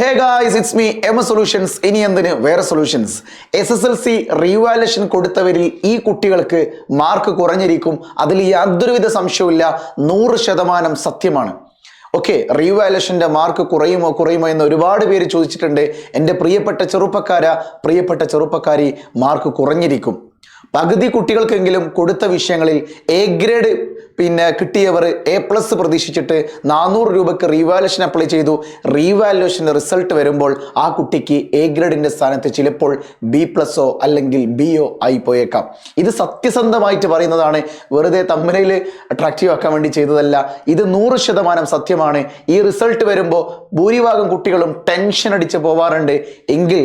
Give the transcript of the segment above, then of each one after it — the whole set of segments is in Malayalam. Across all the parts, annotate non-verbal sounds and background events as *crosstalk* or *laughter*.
Hey guys it's me M A solutions ഇനി എന്തിന്? വേറെ solutions S S L C revaluation കൊടുത്തവരിൽ ഈ കുട്ടികൾക്ക് മാർക്ക് കുറഞ്ഞിരിക്കും. അതിൽ യാതൊരുവിധ സംശയവുമില്ല. നൂറ് ശതമാനം സത്യമാണ്. ഓക്കെ റീവാലേഷന്റെ മാർക്ക് കുറയുമോ കുറയുമോ എന്ന് ഒരുപാട് പേര് ചോദിച്ചിട്ടുണ്ട്. എന്റെ പ്രിയപ്പെട്ട ചെറുപ്പക്കാര പ്രിയപ്പെട്ട ചെറുപ്പക്കാരി മാർക്ക് കുറഞ്ഞിരിക്കും. പകുതി കുട്ടികൾക്കെങ്കിലും കൊടുത്ത വിഷയങ്ങളിൽ എ ഗ്രേഡ് പിന്നെ കിട്ടിയവർ എ പ്ലസ് പ്രതീക്ഷിച്ചിട്ട് നാനൂറ് രൂപയ്ക്ക് റീവാലുവേഷൻ അപ്ലൈ ചെയ്തു. റീവാലുവേഷന്റെ റിസൾട്ട് വരുമ്പോൾ ആ കുട്ടിക്ക് എ ഗ്രേഡിന്റെ സ്ഥാനത്ത് ചിലപ്പോൾ ബി പ്ലസോ അല്ലെങ്കിൽ ബി ബിയോ ആയി പോയേക്കാം. ഇത് സത്യസന്ധമായിട്ട് പറയുന്നതാണ്. വെറുതെ തമ്മനയിൽ അട്രാക്റ്റീവ് ആക്കാൻ വേണ്ടി ചെയ്തതല്ല. ഇത് നൂറ് ശതമാനം സത്യമാണ്. ഈ റിസൾട്ട് വരുമ്പോൾ ഭൂരിഭാഗം കുട്ടികളും ടെൻഷൻ അടിച്ച് പോവാറുണ്ട്. എങ്കിൽ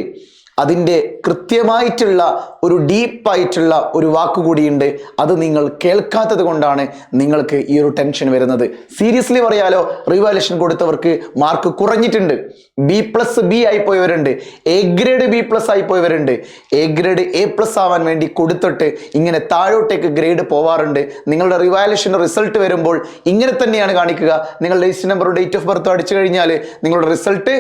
അതിന്റെ കൃത്യമായിട്ടുള്ള ഒരു ഡീപ്പായിട്ടുള്ള ഒരു വാക്കുകൂടിയുണ്ട് അത് നിങ്ങൾ കേൾക്കാത്തത് കൊണ്ടാണ് നിങ്ങൾക്ക് ഈ ഒരു ടെൻഷൻ വരുന്നത്. സീരിയസ്ലി പറയാലോ റിവാലേഷൻ കൊടുത്തവർക്ക് മാർക്ക് കുറഞ്ഞിട്ടുണ്ട്. ബി പ്ലസ് ബി ആയി പോയവരുണ്ട്. എ ഗ്രേഡ് ബി പ്ലസ് ആയി പോയവരുണ്ട്. എ ഗ്രേഡ് എ പ്ലസ് ആവാൻ വേണ്ടി കൊടുത്തിട്ട് ഇങ്ങനെ താഴോട്ടേക്ക് ഗ്രേഡ് പോവാറുണ്ട്. നിങ്ങളുടെ റിവാലേഷൻ റിസൾട്ട് വരുമ്പോൾ ഇങ്ങനെ തന്നെയാണ് കാണിക്കുക. നിങ്ങളുടെ list number date of birth അടിച്ചു കഴിഞ്ഞാൽ നിങ്ങളുടെ റിസൾട്ട്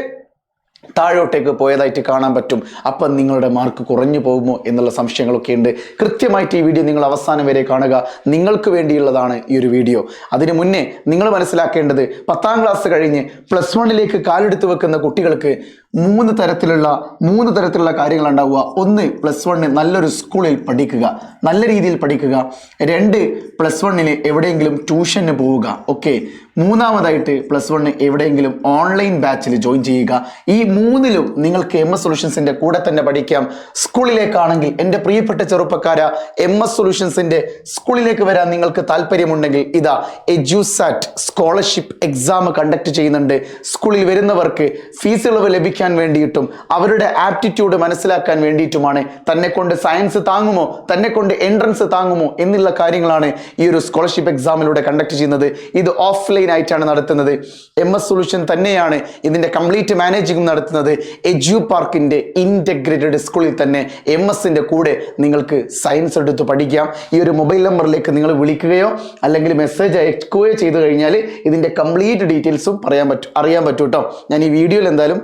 താഴോട്ടേക്ക് പോയതായിട്ട് കാണാൻ പറ്റും. അപ്പം നിങ്ങളുടെ മാർക്ക് കുറഞ്ഞു പോകുമോ എന്നുള്ള സംശയങ്ങളൊക്കെ ഉണ്ട്. കൃത്യമായിട്ട് ഈ വീഡിയോ നിങ്ങൾ അവസാനം വരെ കാണുക. നിങ്ങൾക്ക് വേണ്ടിയുള്ളതാണ് ഈ ഒരു വീഡിയോ അതിനു മുന്നേ നിങ്ങൾ മനസ്സിലാക്കേണ്ടത് പത്താം ക്ലാസ് കഴിഞ്ഞ് പ്ലസ് വണ്ണിലേക്ക് കാലെടുത്ത് വെക്കുന്ന കുട്ടികൾക്ക് മൂന്ന് തരത്തിലുള്ള മൂന്ന് തരത്തിലുള്ള കാര്യങ്ങൾ ഉണ്ടാവുക. ഒന്ന് പ്ലസ് വണ്ണ് നല്ലൊരു സ്കൂളിൽ പഠിക്കുക. നല്ല രീതിയിൽ പഠിക്കുക. രണ്ട് പ്ലസ് വണ്ണിന് എവിടെയെങ്കിലും ട്യൂഷന് പോവുക. ഓക്കെ മൂന്നാമതായിട്ട് പ്ലസ് വണ്ണ് എവിടെയെങ്കിലും ഓൺലൈൻ ബാച്ചിൽ ജോയിൻ ചെയ്യുക. ഈ മൂന്നിലും നിങ്ങൾക്ക് എം എസ് സൊല്യൂഷൻസിന്റെ കൂടെ തന്നെ പഠിക്കാം. സ്കൂളിലേക്കാണെങ്കിൽ എന്റെ പ്രിയപ്പെട്ട ചെറുപ്പക്കാര എം എസ് സൊല്യൂഷൻസിന്റെ സ്കൂളിലേക്ക് വരാൻ നിങ്ങൾക്ക് താല്പര്യമുണ്ടെങ്കിൽ ഇതാ എജ്യൂസാറ്റ് സ്കോളർഷിപ്പ് എക്സാം കണ്ടക്ട് ചെയ്യുന്നുണ്ട്. സ്കൂളിൽ വരുന്നവർക്ക് ഫീസ് ഇളവ് ലഭിക്കാൻ വേണ്ടിയിട്ടും അവരുടെ ആപ്റ്റിറ്റ്യൂഡ് മനസ്സിലാക്കാൻ വേണ്ടിയിട്ടുമാണ്. തന്നെ കൊണ്ട് സയൻസ് താങ്ങുമോ? തന്നെ കൊണ്ട് എൻട്രൻസ് താങ്ങുമോ? എന്നുള്ള കാര്യങ്ങളാണ് ഈ ഒരു സ്കോളർഷിപ്പ് എക്സാമിലൂടെ കണ്ടക്ട് ചെയ്യുന്നത്. ഇത് ഓഫ്ലൈൻ ആയിട്ടാണ് നടത്തുന്നത്. എം എസ് സൊല്യൂഷൻ തന്നെയാണ് ഇതിന്റെ കംപ്ലീറ്റ് മാനേജിങ് നടത്തുന്നത്. എജ്യു പാർക്കിന്റെ ഇന്റഗ്രേറ്റഡ് സ്കൂളിൽ തന്നെ എം എസിന്റെ കൂടെ നിങ്ങൾക്ക് സയൻസ് എടുത്ത് പഠിക്കാം. ഈ ഒരു മൊബൈൽ നമ്പറിലേക്ക് നിങ്ങൾ വിളിക്കുകയോ അല്ലെങ്കിൽ മെസ്സേജ് അയക്കുകയോ ചെയ്തു കഴിഞ്ഞാൽ ഇതിന്റെ കംപ്ലീറ്റ് ഡീറ്റെയിൽസും പറയാൻ പറ്റും അറിയാൻ പറ്റും കേട്ടോ ഞാൻ ഈ വീഡിയോയിൽ എന്തായാലും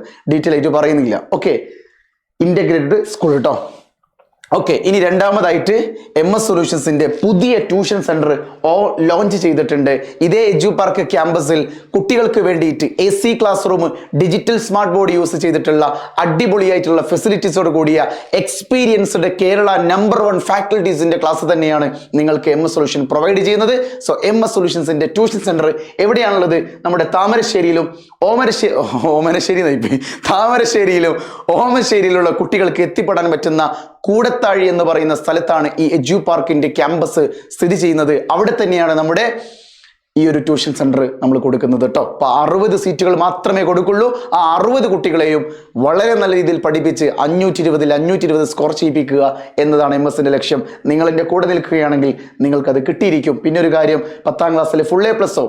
ഡീറ്റെയിൽ ആയിട്ട് പറയുന്നില്ല. ഓക്കെ ഇന്റഗ്രേറ്റഡ് സ്കൂൾ കേട്ടോ ഓക്കെ ഇനി രണ്ടാമതായിട്ട് എം എസ് സൊല്യൂഷൻസിന്റെ പുതിയ ട്യൂഷൻ സെന്റർ ഓ ലോഞ്ച് ചെയ്തിട്ടുണ്ട്. ഇതേ എജു പാർക്ക് ക്യാമ്പസിൽ കുട്ടികൾക്ക് വേണ്ടിയിട്ട് A C class room digital smart board use ചെയ്തിട്ടുള്ള അടിപൊളിയായിട്ടുള്ള ഫെസിലിറ്റീസോട് കൂടിയ എക്സ്പീരിയൻസ്ഡ് കേരള നമ്പർ വൺ ഫാക്കൽറ്റീസിന്റെ ക്ലാസ് തന്നെയാണ് നിങ്ങൾക്ക് എം എസ് സൊല്യൂഷൻ പ്രൊവൈഡ് ചെയ്യുന്നത്. സോ എം എസ് സൊല്യൂഷൻസിന്റെ ട്യൂഷൻ സെന്റർ എവിടെയാണുള്ളത്? നമ്മുടെ താമരശ്ശേരിയിലും ഓമരശ്ശേരി ഓമനശ്ശേരി നയിപ്പി താമരശ്ശേരിയിലും ഓമശ്ശേരിയിലുള്ള കുട്ടികൾക്ക് എത്തിപ്പെടാൻ പറ്റുന്ന കൂടത്താഴി എന്ന് പറയുന്ന സ്ഥലത്താണ് ഈ എജു പാർക്കിന്റെ ക്യാമ്പസ് സ്ഥിതി ചെയ്യുന്നത്. അവിടെ തന്നെയാണ് നമ്മുടെ ഈ ഒരു ട്യൂഷൻ സെന്റർ നമ്മൾ കൊടുക്കുന്നത് കേട്ടോ. അപ്പൊ അറുപത് സീറ്റുകൾ മാത്രമേ കൊടുക്കുള്ളൂ. ആ അറുപത് കുട്ടികളെയും വളരെ നല്ല രീതിയിൽ പഠിപ്പിച്ച് അഞ്ഞൂറ്റി ഇരുപതിൽ അഞ്ഞൂറ്റി ഇരുപത് സ്കോർ ചെയ്യിപ്പിക്കുക എന്നതാണ് എം എസിന്റെ ലക്ഷ്യം. നിങ്ങൾ എന്റെ കൂടെ നിൽക്കുകയാണെങ്കിൽ നിങ്ങൾക്കത് കിട്ടിയിരിക്കും. പിന്നെ ഒരു കാര്യം പത്താം ക്ലാസ്സിലെ ഫുൾ എ പ്ലസോ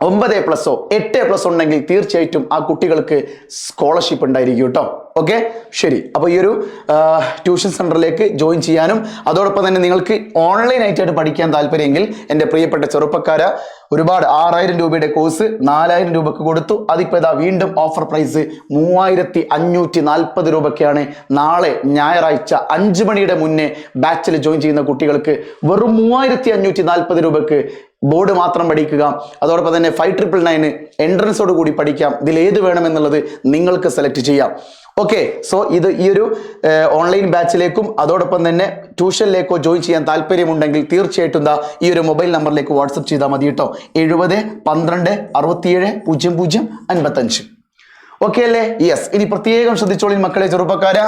ഒമ്പത് പ്ലസോ എട്ട് പ്ലസ് ഉണ്ടെങ്കിൽ തീർച്ചയായിട്ടും ആ കുട്ടികൾക്ക് സ്കോളർഷിപ്പ് ഉണ്ടായിരിക്കും കേട്ടോ ഓക്കെ ശരി. അപ്പോൾ ഈ ഒരു ട്യൂഷൻ സെന്ററിലേക്ക് ജോയിൻ ചെയ്യാനും അതോടൊപ്പം തന്നെ നിങ്ങൾക്ക് ഓൺലൈനായിട്ടായിട്ട് പഠിക്കാൻ താല്പര്യമെങ്കിൽ എന്റെ പ്രിയപ്പെട്ട ചെറുപ്പക്കാര ഒരുപാട് ആറായിരം രൂപയുടെ കോഴ്സ് നാലായിരം രൂപക്ക് കൊടുത്തു. അതിപ്പോൾ ഇതാ വീണ്ടും ഓഫർ പ്രൈസ് മൂവായിരത്തി അഞ്ഞൂറ്റി നാൽപ്പത് രൂപയ്ക്കാണ് നാളെ ഞായറാഴ്ച അഞ്ച് മണിയുടെ മുന്നേ ബാച്ചിൽ ജോയിൻ ചെയ്യുന്ന കുട്ടികൾക്ക് വെറും മൂവായിരത്തി അഞ്ഞൂറ്റി നാൽപ്പത് രൂപയ്ക്ക് ബോർഡ് മാത്രം പഠിക്കുക. അതോടൊപ്പം തന്നെ ഫൈവ് ട്രിപ്പിൾ നയന് എൻട്രൻസോട് കൂടി പഠിക്കാം. ഇതിൽ ഏത് വേണമെന്നുള്ളത് നിങ്ങൾക്ക് സെലക്ട് ചെയ്യാം. ഓക്കെ സോ ഇത് ഈ ഒരു ഓൺലൈൻ ബാച്ചിലേക്കും അതോടൊപ്പം തന്നെ ട്യൂഷനിലേക്കോ ജോയിൻ ചെയ്യാൻ താല്പര്യമുണ്ടെങ്കിൽ തീർച്ചയായിട്ടും ദാ ഈ ഒരു മൊബൈൽ നമ്പറിലേക്ക് വാട്സപ്പ് ചെയ്താൽ മതി കേട്ടോ എഴുപത് പന്ത്രണ്ട് അറുപത്തിയേഴ് പൂജ്യം പൂജ്യം അൻപത്തഞ്ച്. ഓക്കെ അല്ലേ? യെസ് ഇനി പ്രത്യേകം ശ്രദ്ധിച്ചോളി മക്കളെ ചെറുപ്പക്കാര.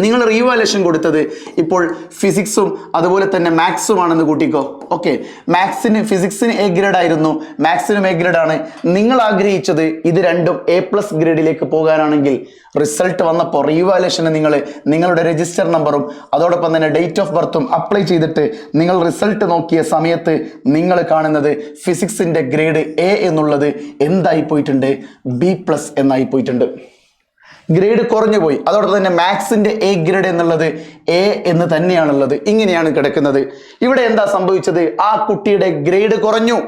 നിങ്ങൾ റീവാലേഷൻ കൊടുത്തത് ഇപ്പോൾ ഫിസിക്സും അതുപോലെ തന്നെ മാത്സും ആണെന്ന് കൂട്ടിക്കോ. ഓക്കെ മാത്സിന് ഫിസിക്സിന് എ ഗ്രേഡ് ആയിരുന്നു. മാത്സിനും എ ഗ്രേഡ് ആണ്. നിങ്ങൾ ആഗ്രഹിച്ചത് ഇത് രണ്ടും എ പ്ലസ് ഗ്രേഡിലേക്ക് പോകാനാണെങ്കിൽ റിസൾട്ട് വന്നപ്പോൾ റീവാലേഷന് നിങ്ങൾ നിങ്ങളുടെ രജിസ്റ്റർ നമ്പറും അതോടൊപ്പം തന്നെ ഡേറ്റ് ഓഫ് ബർത്തും അപ്ലൈ ചെയ്തിട്ട് നിങ്ങൾ റിസൾട്ട് നോക്കിയ സമയത്ത് നിങ്ങൾ കാണുന്നത് ഫിസിക്സിന്റെ ഗ്രേഡ് എ എന്നുള്ളത് എന്തായി പോയിട്ടുണ്ട്? ബി പ്ലസ് എന്നായി പോയിട്ടുണ്ട്. ഗ്രേഡ് കുറഞ്ഞു പോയി. അതോടൊപ്പം തന്നെ മാത്സിന്റെ എ ഗ്രേഡ് എന്നുള്ളത് എ എന്ന് തന്നെയാണുള്ളത്. ഇങ്ങനെയാണ് കിടക്കുന്നത്. ഇവിടെ എന്താ സംഭവിച്ചത്? ആ കുട്ടിയുടെ ഗ്രേഡ് കുറഞ്ഞു.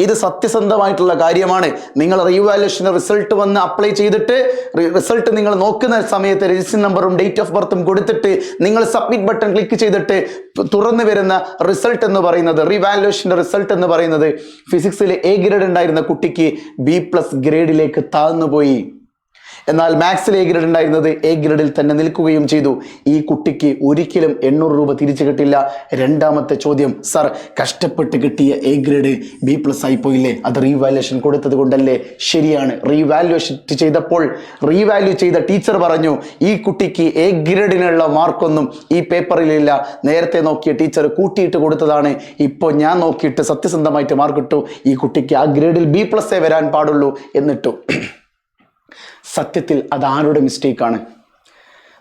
ഇത് സത്യസന്ധമായിട്ടുള്ള കാര്യമാണ്. നിങ്ങൾ റീവാലുവേഷൻ റിസൾട്ട് വന്ന് അപ്ലൈ ചെയ്തിട്ട് റിസൾട്ട് നിങ്ങൾ നോക്കുന്ന സമയത്ത് രജിസ്റ്റർ നമ്പറും ഡേറ്റ് ഓഫ് ബർത്തും കൊടുത്തിട്ട് നിങ്ങൾ സബ്മിറ്റ് ബട്ടൺ ക്ലിക്ക് ചെയ്തിട്ട് തുറന്നു വരുന്ന റിസൾട്ട് എന്ന് പറയുന്നത് റീവാലുവേഷന്റെ റിസൾട്ട് എന്ന് പറയുന്നത് ഫിസിക്സിൽ എ ഗ്രേഡ് ഉണ്ടായിരുന്ന കുട്ടിക്ക് ബി പ്ലസ് ഗ്രേഡിലേക്ക് താഴ്ന്നുപോയി എന്നാൽ മാത്സിൽ എ ഗ്രേഡ് ഉണ്ടായിരുന്നത് എ ഗ്രേഡിൽ തന്നെ നിൽക്കുകയും ചെയ്തു. ഈ കുട്ടിക്ക് ഒരിക്കലും എണ്ണൂറ് രൂപ തിരിച്ചു കിട്ടില്ല. രണ്ടാമത്തെ ചോദ്യം സർ കഷ്ടപ്പെട്ട് കിട്ടിയ എ ഗ്രേഡ് ബി പ്ലസ് ആയി പോയില്ലേ? അത് റീവാലുവേഷൻ കൊടുത്തത് കൊണ്ടല്ലേ? ശരിയാണ്. റീവാലുവേഷൻ ചെയ്തപ്പോൾ റീവാല്യൂ ചെയ്ത ടീച്ചർ പറഞ്ഞു ഈ കുട്ടിക്ക് എ ഗ്രേഡിനുള്ള മാർക്കൊന്നും ഈ പേപ്പറിലില്ല നേരത്തെ നോക്കിയ ടീച്ചർ കൂട്ടിയിട്ട് കൊടുത്തതാണ്. ഇപ്പോൾ ഞാൻ നോക്കിയിട്ട് സത്യസന്ധമായിട്ട് മാർക്ക് ഇട്ടു ഈ കുട്ടിക്ക് ആ ഗ്രേഡിൽ ബി പ്ലസ് എ വരാൻ പാടുള്ളൂ എന്നിട്ടു. സത്യത്തിൽ അത് ആരുടെ മിസ്റ്റേക്കാണ്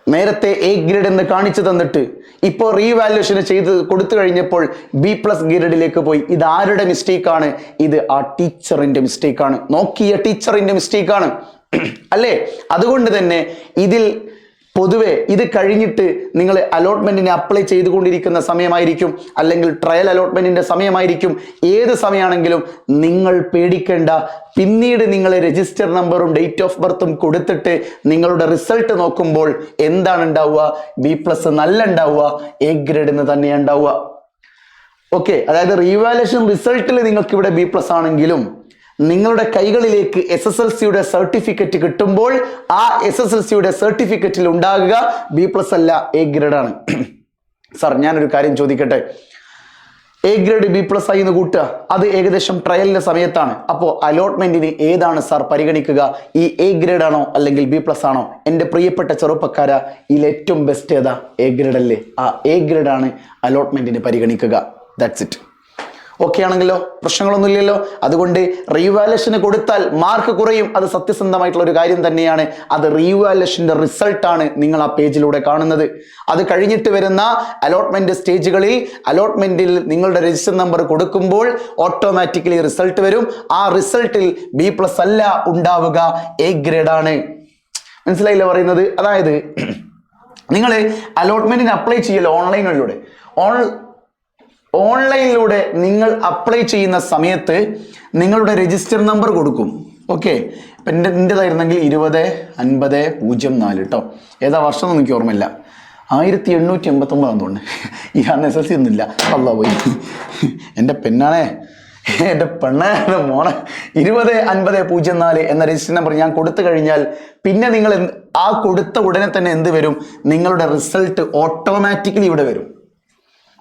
നേരത്തെ എ ഗ്രേഡ് എന്ന് കാണിച്ചു തന്നിട്ട് ഇപ്പോൾ റീവാലുവേഷൻ ചെയ്ത് കൊടുത്തു കഴിഞ്ഞപ്പോൾ ബി പ്ലസ് ഗ്രേഡിലേക്ക് പോയി. ഇത് ആരുടെ മിസ്റ്റേക്കാണ് ഇത് ആ ടീച്ചറിന്റെ മിസ്റ്റേക്കാണ് നോക്കിയ ടീച്ചറിന്റെ മിസ്റ്റേക്കാണ് *clears throat* അല്ലേ? അതുകൊണ്ട് തന്നെ ഇതിൽ പൊതുവെ ഇത് കഴിഞ്ഞിട്ട് നിങ്ങൾ അലോട്ട്മെന്റിനെ അപ്ലൈ ചെയ്തുകൊണ്ടിരിക്കുന്ന സമയമായിരിക്കും അല്ലെങ്കിൽ ട്രയൽ അലോട്ട്മെന്റിന്റെ സമയമായിരിക്കും. ഏത് സമയമാണെങ്കിലും നിങ്ങൾ പേടിക്കേണ്ട. പിന്നീട് നിങ്ങൾ രജിസ്റ്റർ നമ്പറും ഡേറ്റ് ഓഫ് ബർത്തും കൊടുത്തിട്ട് നിങ്ങളുടെ റിസൾട്ട് നോക്കുമ്പോൾ എന്താണ് ഉണ്ടാവുക? ബി പ്ലസ് നല്ല ഉണ്ടാവുക എ ഗ്രേഡ് എന്ന് തന്നെയാണ് ഉണ്ടാവുക. ഓക്കെ അതായത് റീവാലേഷൻ റിസൾട്ടിൽ നിങ്ങൾക്ക് ഇവിടെ ബി പ്ലസ് ആണെങ്കിലും നിങ്ങളുടെ കൈകളിലേക്ക് എസ് എസ് എൽ സിയുടെ സർട്ടിഫിക്കറ്റ് കിട്ടുമ്പോൾ ആ എസ് എസ് എൽ സിയുടെ സർട്ടിഫിക്കറ്റിൽ ഉണ്ടാകുക ബി പ്ലസ് അല്ല എ ഗ്രേഡ് ആണ്. *clears throat* സാർ ഞാനൊരു കാര്യം ചോദിക്കട്ടെ? എ ഗ്രേഡ് ബി പ്ലസ് ആയി എന്ന് കൂട്ടുക. അത് ഏകദേശം ട്രയലിന്റെ സമയത്താണ്. അപ്പോൾ അലോട്ട്മെന്റിന് ഏതാണ് സാർ പരിഗണിക്കുക? ഈ എ ഗ്രേഡ് ആണോ അല്ലെങ്കിൽ ബി പ്ലസ് ആണോ? എന്റെ പ്രിയപ്പെട്ട ചെറുപ്പക്കാര ഇതിൽ ഏറ്റവും ബെസ്റ്റ് ഏതാ? എ ഗ്രേഡ് അല്ലേ? ആ എ ഗ്രേഡ് ആണ് അലോട്ട്മെന്റിന് പരിഗണിക്കുക. ദാറ്റ്സ് ഇറ്റ് ഓക്കെ ആണെങ്കിലോ? പ്രശ്നങ്ങളൊന്നുമില്ലല്ലോ അതുകൊണ്ട് റീവാലേഷന് കൊടുത്താൽ മാർക്ക് കുറയും. അത് സത്യസന്ധമായിട്ടുള്ള ഒരു കാര്യം തന്നെയാണ്. അത് റീവാലേഷന്റെ റിസൾട്ടാണ് നിങ്ങൾ ആ പേജിലൂടെ കാണുന്നത്. അത് കഴിഞ്ഞിട്ട് വരുന്ന അലോട്ട്മെന്റ് സ്റ്റേജുകളിൽ അലോട്ട്മെന്റിൽ നിങ്ങളുടെ രജിസ്റ്റർ നമ്പർ കൊടുക്കുമ്പോൾ ഓട്ടോമാറ്റിക്കലി റിസൾട്ട് വരും. ആ റിസൾട്ടിൽ ബി പ്ലസ് അല്ല ഉണ്ടാവുക. എ ഗ്രേഡ് ആണ്. മനസ്സിലായില്ല പറയുന്നത്? അതായത് നിങ്ങൾ അലോട്ട്മെന്റിന് അപ്ലൈ ചെയ്യല്ലോ ഓൺലൈനിലൂടെ ഓൺ ഓൺലൈനിലൂടെ നിങ്ങൾ അപ്ലൈ ചെയ്യുന്ന സമയത്ത് നിങ്ങളുടെ രജിസ്റ്റർ നമ്പർ കൊടുക്കും. ഓക്കെ? ഇപ്പം എന്റെ എന്റെതായിരുന്നെങ്കിൽ ഇരുപത് അൻപത് പൂജ്യം നാല് കേട്ടോ ഏതാ വർഷം എനിക്ക് ഓർമ്മയില്ല. ആയിരത്തി എണ്ണൂറ്റി എൺപത്തൊമ്പതാന്ന് തോന്നുന്നു. ഈ അന്ന് എസ് എൽ സി ഒന്നുമില്ല. അല്ല പോയി. എന്റെ പെണ്ണാണേ. എന്റെ പെണ്ണേ മോണെ ഇരുപത് അൻപത് പൂജ്യം നാല് എന്ന രജിസ്റ്റർ നമ്പർ ഞാൻ കൊടുത്തു കഴിഞ്ഞാൽ പിന്നെ നിങ്ങൾ ആ കൊടുത്ത ഉടനെ തന്നെ എന്ത് വരും? നിങ്ങളുടെ റിസൾട്ട് ഓട്ടോമാറ്റിക്കലി ഇവിടെ വരും.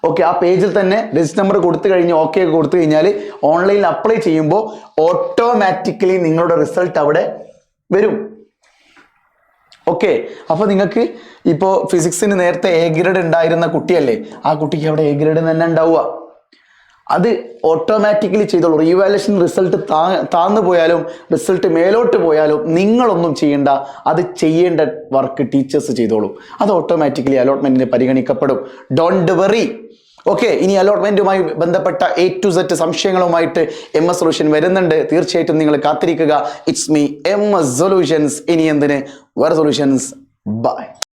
ഓക്കെ ആ പേജിൽ തന്നെ രജിസ്റ്റർ നമ്പർ കൊടുത്തു കഴിഞ്ഞ് ഓക്കെ കൊടുത്തു കഴിഞ്ഞാൽ ഓൺലൈനിൽ അപ്ലൈ ചെയ്യുമ്പോൾ ഓട്ടോമാറ്റിക്കലി നിങ്ങളുടെ റിസൾട്ട് അവിടെ വരും. ഓക്കെ അപ്പോൾ നിങ്ങൾക്ക് ഇപ്പോൾ ഫിസിക്സിന് നേരത്തെ എ ഗ്രേഡ് ഉണ്ടായിരുന്ന കുട്ടിയല്ലേ? ആ കുട്ടിക്ക് അവിടെ എ ഗ്രേഡ് തന്നെ ഉണ്ടാവുക. അത് ഓട്ടോമാറ്റിക്കലി ചെയ്തോളൂ. റീവാലുവേഷൻ റിസൾട്ട് താ പോയാലും റിസൾട്ട് മേലോട്ട് പോയാലും നിങ്ങളൊന്നും ചെയ്യേണ്ട. അത് ചെയ്യേണ്ട വർക്ക് ടീച്ചേഴ്സ് ചെയ്തോളൂ. അത് ഓട്ടോമാറ്റിക്കലി അലോട്ട്മെന്റിന് പരിഗണിക്കപ്പെടും. ഡോണ്ട് വെറി ഓക്കെ ഇനി അലോട്ട്മെന്റുമായി ബന്ധപ്പെട്ട എ ടു സെറ്റ് സംശയങ്ങളുമായിട്ട് എം എസ് സൊല്യൂഷൻ വരുന്നുണ്ട്. തീർച്ചയായിട്ടും നിങ്ങൾ കാത്തിരിക്കുക. It's me M S solutions ഇനി എന്തിന്? വേറെ സൊല്യൂഷൻസ് ബൈ